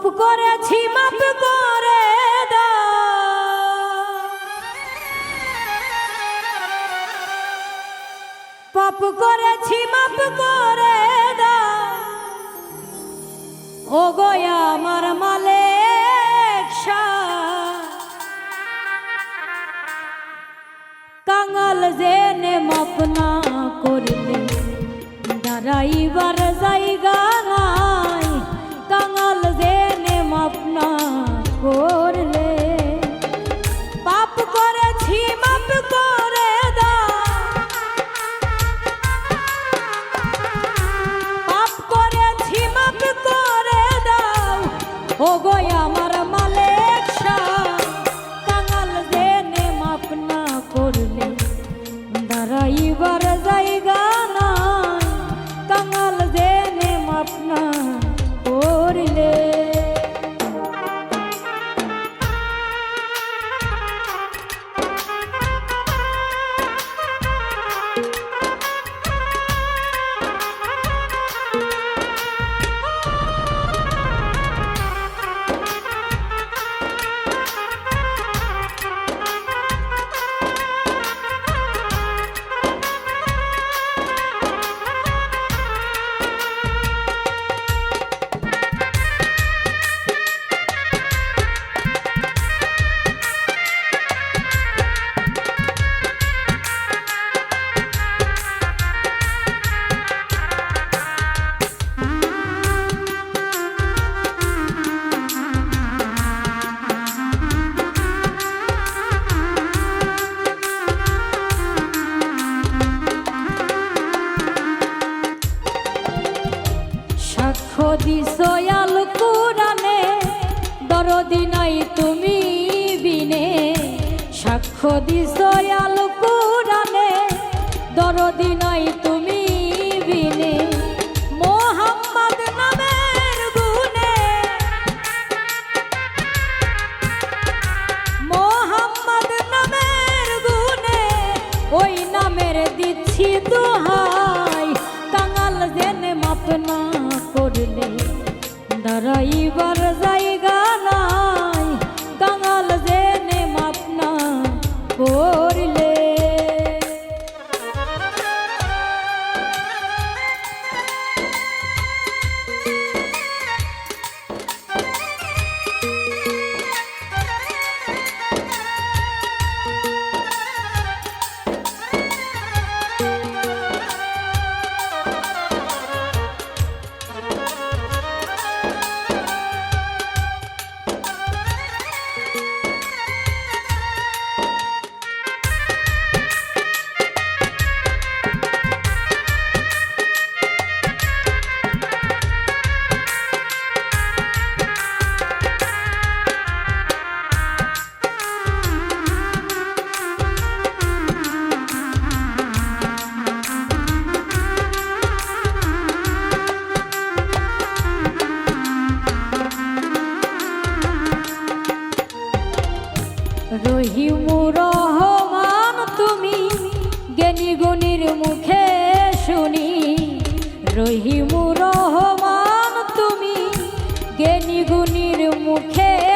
পাপ করেছি মাপ করে পাপ করেছি মাপ করে ও গয়া আমার শাহ। কাঙাল জেনে মাপ না করলে দাঁড়াইবার সাক্ষ্য দিসয়াল কুরানে দরদি নাই তুমি বিনে। মোহাম্মদ নামের গুণে, মোহাম্মদ নামের গুণে, ওই নামের দিচ্ছি দোহাই। কাঙাল জেনে মাপ না করলে, দাঁড়াইবার জায়গা রহিমু রহমান তুমি জ্ঞানী গুণীর মুখে শুনি। রহিমু রহমান তুমি জ্ঞানী গুণীর মুখে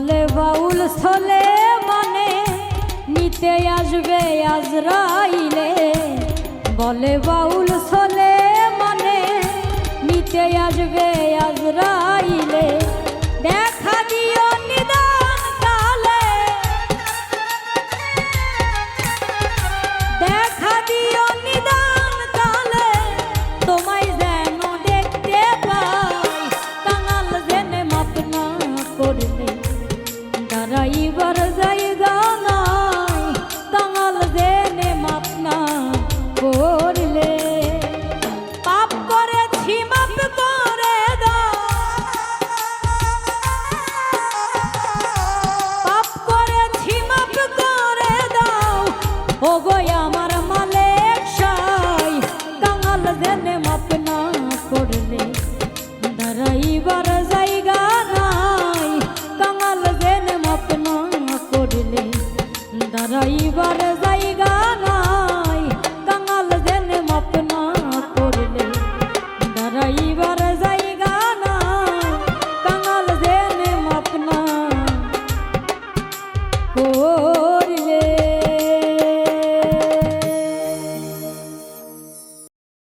চলে বাউল ছলে মানে নিতে আসবে আজ রাইলে। বলে বাউল 火锅要